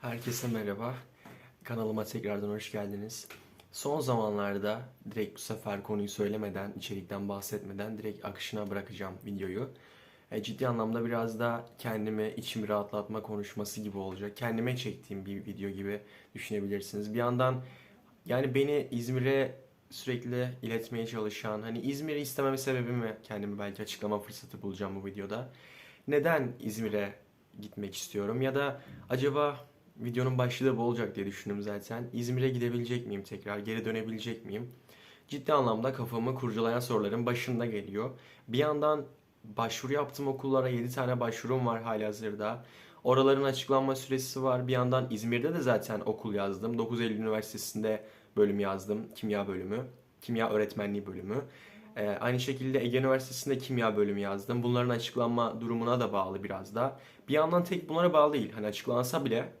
Herkese merhaba. Kanalıma tekrardan hoş geldiniz. Son zamanlarda direkt bu sefer konuyu söylemeden, içerikten bahsetmeden direkt akışına bırakacağım videoyu. E, ciddi anlamda biraz da kendimi içimi rahatlatma konuşması gibi olacak. Kendime çektiğim bir video gibi düşünebilirsiniz. Bir yandan yani beni İzmir'e sürekli iletmeye çalışan, hani İzmir'i istememe sebebimi kendimi belki açıklama fırsatı bulacağım bu videoda. Neden İzmir'e gitmek istiyorum ya da acaba videonun başlığı bu olacak diye düşündüm zaten. İzmir'e gidebilecek miyim tekrar? Geri dönebilecek miyim? Ciddi anlamda kafamı kurcalayan soruların başında geliyor. Bir yandan başvuru yaptığım okullara 7 tane başvurum var halihazırda. Oraların açıklanma süresi var. Bir yandan İzmir'de de zaten okul yazdım. 9 Eylül Üniversitesi'nde bölüm yazdım. Kimya bölümü. Kimya öğretmenliği bölümü. Ee, aynı şekilde Ege Üniversitesi'nde kimya bölümü yazdım. Bunların açıklanma durumuna da bağlı biraz da. Bir yandan tek bunlara bağlı değil. Hani açıklansa bile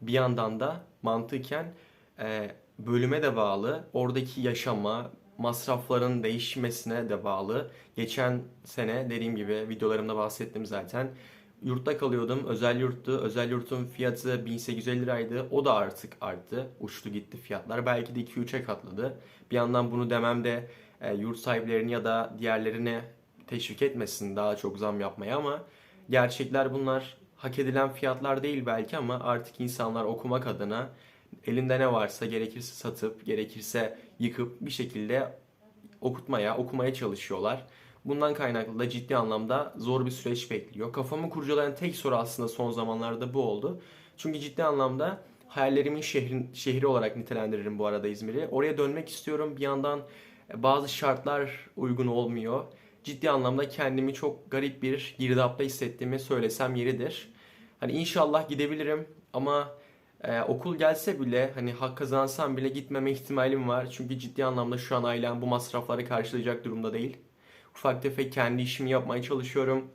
bir yandan da mantıken e, bölüme de bağlı. Oradaki yaşama, masrafların değişmesine de bağlı. Geçen sene dediğim gibi videolarımda bahsettim zaten. Yurtta kalıyordum. Özel yurttu. Özel yurtun fiyatı 1850 liraydı. O da artık arttı. Uçtu gitti fiyatlar. Belki de 2-3'e katladı. Bir yandan bunu demem de e, yurt sahiplerini ya da diğerlerine teşvik etmesin daha çok zam yapmaya ama gerçekler bunlar. Hak edilen fiyatlar değil belki ama artık insanlar okumak adına elinde ne varsa gerekirse satıp gerekirse yıkıp bir şekilde okutmaya, okumaya çalışıyorlar. Bundan kaynaklı da ciddi anlamda zor bir süreç bekliyor. Kafamı kurcalayan tek soru aslında son zamanlarda bu oldu. Çünkü ciddi anlamda hayallerimin şehrin, şehri olarak nitelendiririm bu arada İzmir'i. Oraya dönmek istiyorum. Bir yandan bazı şartlar uygun olmuyor. Ciddi anlamda kendimi çok garip bir girdapta hissettiğimi söylesem yeridir. Hani inşallah gidebilirim ama e, okul gelse bile hani hak kazansam bile gitmeme ihtimalim var. Çünkü ciddi anlamda şu an ailem bu masrafları karşılayacak durumda değil. Ufak tefek kendi işimi yapmaya çalışıyorum.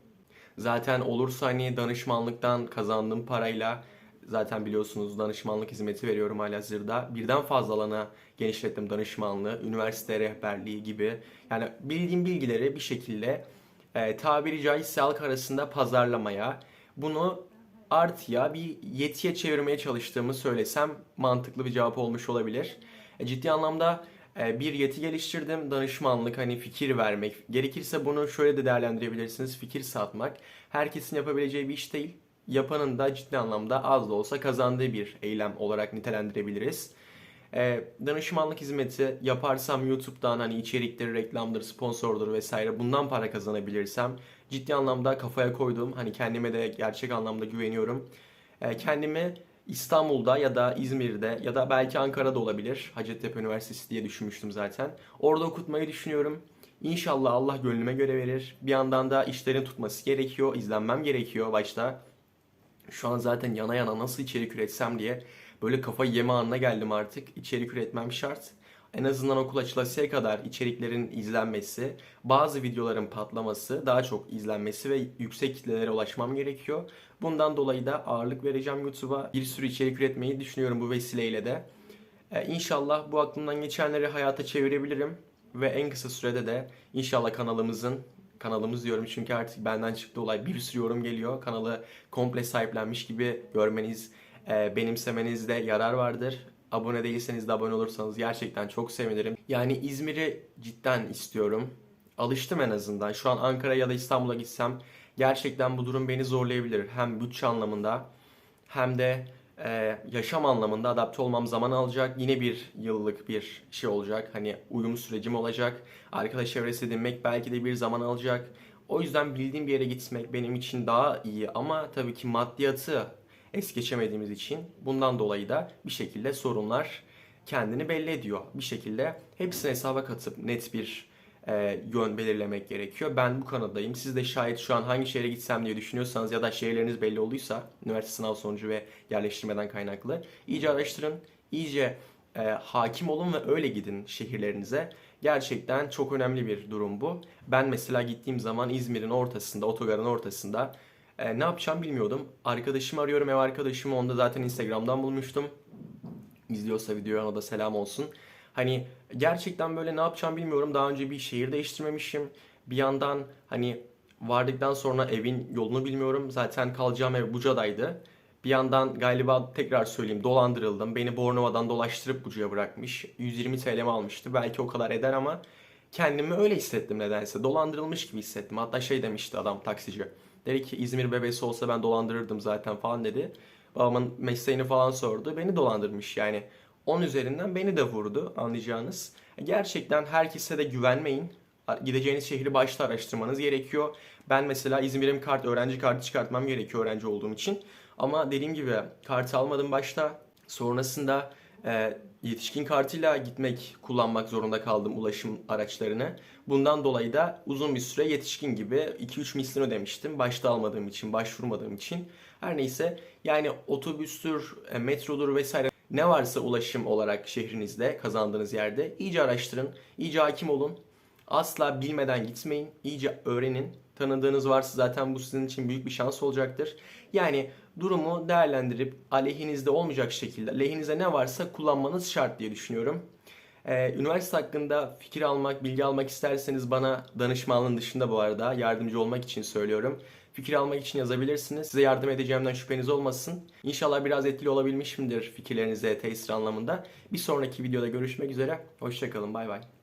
Zaten olursa hani danışmanlıktan kazandığım parayla zaten biliyorsunuz danışmanlık hizmeti veriyorum halihazırda. Birden fazla alana genişlettim danışmanlığı, üniversite rehberliği gibi. Yani bildiğim bilgileri bir şekilde e, tabiri caizse halk arasında pazarlamaya, bunu artıya bir yetiye çevirmeye çalıştığımı söylesem mantıklı bir cevap olmuş olabilir. E, ciddi anlamda e, bir yeti geliştirdim. Danışmanlık, hani fikir vermek. Gerekirse bunu şöyle de değerlendirebilirsiniz. Fikir satmak. Herkesin yapabileceği bir iş değil. Yapanın da ciddi anlamda az da olsa kazandığı bir eylem olarak nitelendirebiliriz. E, danışmanlık hizmeti yaparsam YouTube'dan hani içeriktir, reklamdır, sponsordur vesaire bundan para kazanabilirsem ciddi anlamda kafaya koyduğum hani kendime de gerçek anlamda güveniyorum. E, kendimi İstanbul'da ya da İzmir'de ya da belki Ankara'da olabilir. Hacettepe Üniversitesi diye düşünmüştüm zaten. Orada okutmayı düşünüyorum. İnşallah Allah gönlüme göre verir. Bir yandan da işlerin tutması gerekiyor, izlenmem gerekiyor başta. Şu an zaten yana yana nasıl içerik üretsem diye böyle kafa yeme anına geldim artık. İçerik üretmem şart. En azından okul açılasıya kadar içeriklerin izlenmesi, bazı videoların patlaması, daha çok izlenmesi ve yüksek kitlelere ulaşmam gerekiyor. Bundan dolayı da ağırlık vereceğim YouTube'a. Bir sürü içerik üretmeyi düşünüyorum bu vesileyle de. Ee, inşallah bu aklımdan geçenleri hayata çevirebilirim. Ve en kısa sürede de inşallah kanalımızın kanalımız diyorum çünkü artık benden çıktı olay bir sürü yorum geliyor. Kanalı komple sahiplenmiş gibi görmeniz, e, benimsemenizde yarar vardır. Abone değilseniz de abone olursanız gerçekten çok sevinirim. Yani İzmir'i cidden istiyorum. Alıştım en azından. Şu an Ankara ya da İstanbul'a gitsem gerçekten bu durum beni zorlayabilir. Hem bütçe anlamında hem de e, yaşam anlamında adapte olmam zaman alacak. Yine bir yıllık bir şey olacak. Hani uyum sürecim olacak. Arkadaş çevresi edinmek belki de bir zaman alacak. O yüzden bildiğim bir yere gitmek benim için daha iyi ama tabii ki maddiyatı es geçemediğimiz için bundan dolayı da bir şekilde sorunlar kendini belli ediyor. Bir şekilde hepsini hesaba katıp net bir e, yön belirlemek gerekiyor. Ben bu kanadayım. Siz de şayet şu an hangi şehre gitsem diye düşünüyorsanız ya da şehirleriniz belli olduysa üniversite sınav sonucu ve yerleştirmeden kaynaklı iyice araştırın. iyice e, hakim olun ve öyle gidin şehirlerinize. Gerçekten çok önemli bir durum bu. Ben mesela gittiğim zaman İzmir'in ortasında, otogarın ortasında e, ne yapacağım bilmiyordum. Arkadaşımı arıyorum ev arkadaşımı. Onu da zaten Instagram'dan bulmuştum. İzliyorsa videoyu ona da selam olsun. Hani gerçekten böyle ne yapacağım bilmiyorum. Daha önce bir şehir değiştirmemişim. Bir yandan hani vardıktan sonra evin yolunu bilmiyorum. Zaten kalacağım ev Buca'daydı. Bir yandan galiba tekrar söyleyeyim dolandırıldım. Beni Bornova'dan dolaştırıp Bucu'ya bırakmış. 120 TL'mi almıştı. Belki o kadar eder ama kendimi öyle hissettim nedense. Dolandırılmış gibi hissettim. Hatta şey demişti adam taksici. Dedi ki İzmir bebesi olsa ben dolandırırdım zaten falan dedi. Babamın mesleğini falan sordu. Beni dolandırmış yani. 10 üzerinden beni de vurdu anlayacağınız. Gerçekten herkese de güvenmeyin. Gideceğiniz şehri başta araştırmanız gerekiyor. Ben mesela İzmir'im kart, öğrenci kartı çıkartmam gerekiyor öğrenci olduğum için. Ama dediğim gibi kartı almadım başta. Sonrasında e, yetişkin kartıyla gitmek, kullanmak zorunda kaldım ulaşım araçlarını. Bundan dolayı da uzun bir süre yetişkin gibi 2-3 mislini ödemiştim. Başta almadığım için, başvurmadığım için. Her neyse yani otobüstür, e, metrodur vesaire ne varsa ulaşım olarak şehrinizde, kazandığınız yerde iyice araştırın, iyice hakim olun. Asla bilmeden gitmeyin, iyice öğrenin. Tanıdığınız varsa zaten bu sizin için büyük bir şans olacaktır. Yani durumu değerlendirip aleyhinizde olmayacak şekilde, lehinize ne varsa kullanmanız şart diye düşünüyorum. Ee, üniversite hakkında fikir almak, bilgi almak isterseniz bana danışmanlığın dışında bu arada yardımcı olmak için söylüyorum. Fikir almak için yazabilirsiniz. Size yardım edeceğimden şüpheniz olmasın. İnşallah biraz etkili olabilmişimdir fikirlerinize tesir anlamında. Bir sonraki videoda görüşmek üzere. Hoşçakalın. Bay bay.